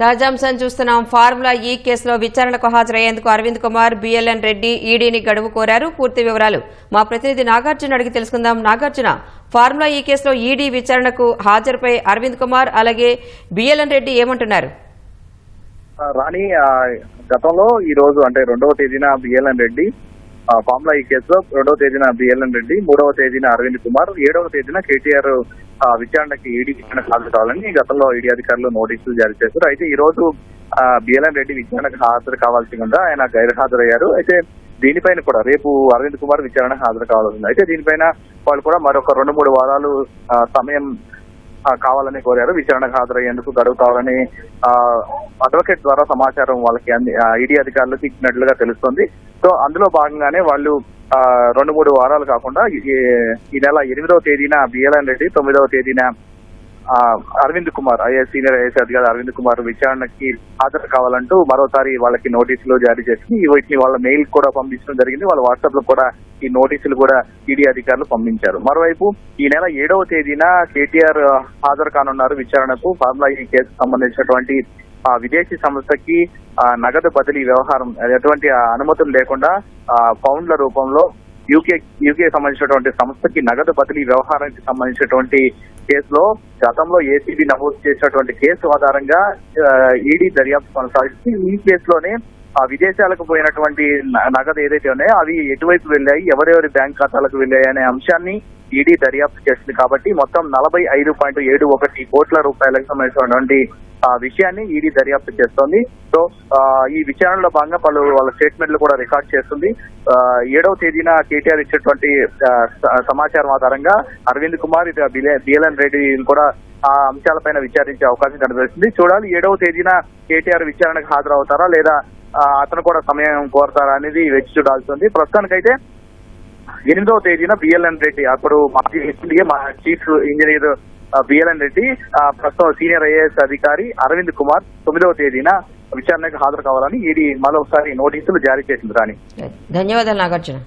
తాజాంశం చూస్తున్నాం. ఫార్ములా ఈ కేసులో విచారణకు హాజరయ్యేందుకు అరవింద్ కుమార్ బిఎల్ఎన్ రెడ్డి ఈడీని గడువు కోరారు. పూర్తి వివరాలు మా ప్రతినిధి నాగార్జున అడిగి తెలుసుకుందాం. నాగార్జున ఫార్ములా ఈ కేసులో ఈడీ విచారణకు హాజరుపై అరవింద్ కుమార్ అలాగే బిఎల్ఎన్ రెడ్డి ఏమంటున్నారు? రాణి గతంలో ఈ రోజు అంటే రెండవ తేదీన బిఎల్ఎన్ రెడ్డి ఆ, ఫార్ములా ఈ కేసులో రెండవ తేదీన బిఎల్ఎన్ రెడ్డి మూడవ తేదీన అరవింద్ కుమార్ ఏడవ తేదీన కేటీఆర్ ఆ, విచారణకి ఈడీ విచారణకు హాజరు కావాలని గతంలో ఈడీ అధికారులు నోటీసులు జారీ చేశారు. అయితే ఈ రోజు బిఎల్ఎన్ రెడ్డి విచారణకు హాజరు కావాల్సి ఉందా? ఆయన గైర్హాజరయ్యారు. అయితే దీనిపైన కూడా రేపు అరవింద్ కుమార్ విచారణకు హాజరు కావాల్సి ఉంది. అయితే దీనిపైన వాళ్ళు కూడా మరొక రెండు మూడు వారాలు సమయం కావాలని కోరారు. విచారణకు హాజరయ్యేందుకు గడువు కావాలని ఆ, అడ్వకేట్ ద్వారా సమాచారం వాళ్ళకి ఈడీ అధికారులకు ఇచ్చినట్లుగా తెలుస్తుంది. సో అందులో భాగంగానే వాళ్ళు ఆ, రెండు మూడు వారాలు కాకుండా ఈ ఈ నెల ఎనిమిదవ తేదీన బిఎల్ఎన్ రెడ్డి తొమ్మిదవ తేదీన Arvind Kumar IAS senior IS అధికారి అరవింద్ కుమార్ విచారణకి హాజరు కావాలంటూ మరోసారి వాళ్ళకి నోటీసులు జారీ చేసి వీటిని వాళ్ళ మెయిల్ కూడా పంపించడం జరిగింది. వాళ్ళ వాట్సాప్లో కూడా ఈ నోటీసులు కూడా ఈడీ అధికారులు పంపించారు. మరోవైపు ఈ నెల ఏడవ తేదీన కేటీఆర్ హాజరు కానున్నారు విచారణకు. ఫార్ములా ఈ కేసుకు సంబంధించినటువంటి ఆ విదేశీ సంస్థకి నగదు బదిలీ వ్యవహారం ఎటువంటి అనుమతులు లేకుండా పౌండ్ల రూపంలో యూకే యూకే సంబంధించినటువంటి సంస్థకి నగదు బదిలీ వ్యవహారానికి సంబంధించినటువంటి కేసులో గతంలో ఏసీబీ నమోదు చేసినటువంటి కేసు ఆధారంగా ఈడీ దర్యాప్తు కొనసాగిస్తుంది ఈ కేసులోనే ఆ విదేశాలకు పోయినటువంటి నగదు ఏదైతే ఉన్నాయో అవి ఎటువైపు వెళ్ళాయి ఎవరెవరి బ్యాంక్ ఖాతాలకు వెళ్ళాయి అనే అంశాన్ని ఈడీ దర్యాప్తు చేస్తుంది కాబట్టి మొత్తం నలభై ఐదు పాయింట్ ఏడు ఒకటి కోట్ల రూపాయలకు సంబంధించినటువంటి ఆ విషయాన్ని ఈడీ దర్యాప్తు చేస్తోంది. సో ఈ విచారణలో భాగంగా పలు వాళ్ళ స్టేట్మెంట్లు కూడా రికార్డ్ చేస్తుంది. ఏడవ తేదీన కేటీఆర్ ఇచ్చినటువంటి సమాచారం ఆధారంగా అరవింద్ కుమార్ ఇటు బిఎల్ఎన్ రెడ్డిని కూడా ఆ అంశాలపైన విచారించే అవకాశం కనిపిస్తుంది. చూడాలి ఏడవ తేదీన కేటీఆర్ విచారణకు హాజరవుతారా లేదా అతను కూడా సమయం కోరతారా అనేది వేచి చూడాల్సింది ప్రస్తుతానికైతే ఎనిమిదవ తేదీన బిఎల్ఎన్ రెడ్డి అప్పుడు మాజీ ఎస్ఎల్ఏ మా చీఫ్ ఇంజనీర్ బిఎల్ఎన్ రెడ్డి ప్రస్తుతం సీనియర్ ఐఏఎస్ అధికారి అరవింద్ కుమార్ తొమ్మిదవ తేదీన విచారణకు హాజరు కావాలని ఈడీ మరోసారి నోటీసులు జారీ చేసింది రాని ధన్యవాదాలు నాగార్జున.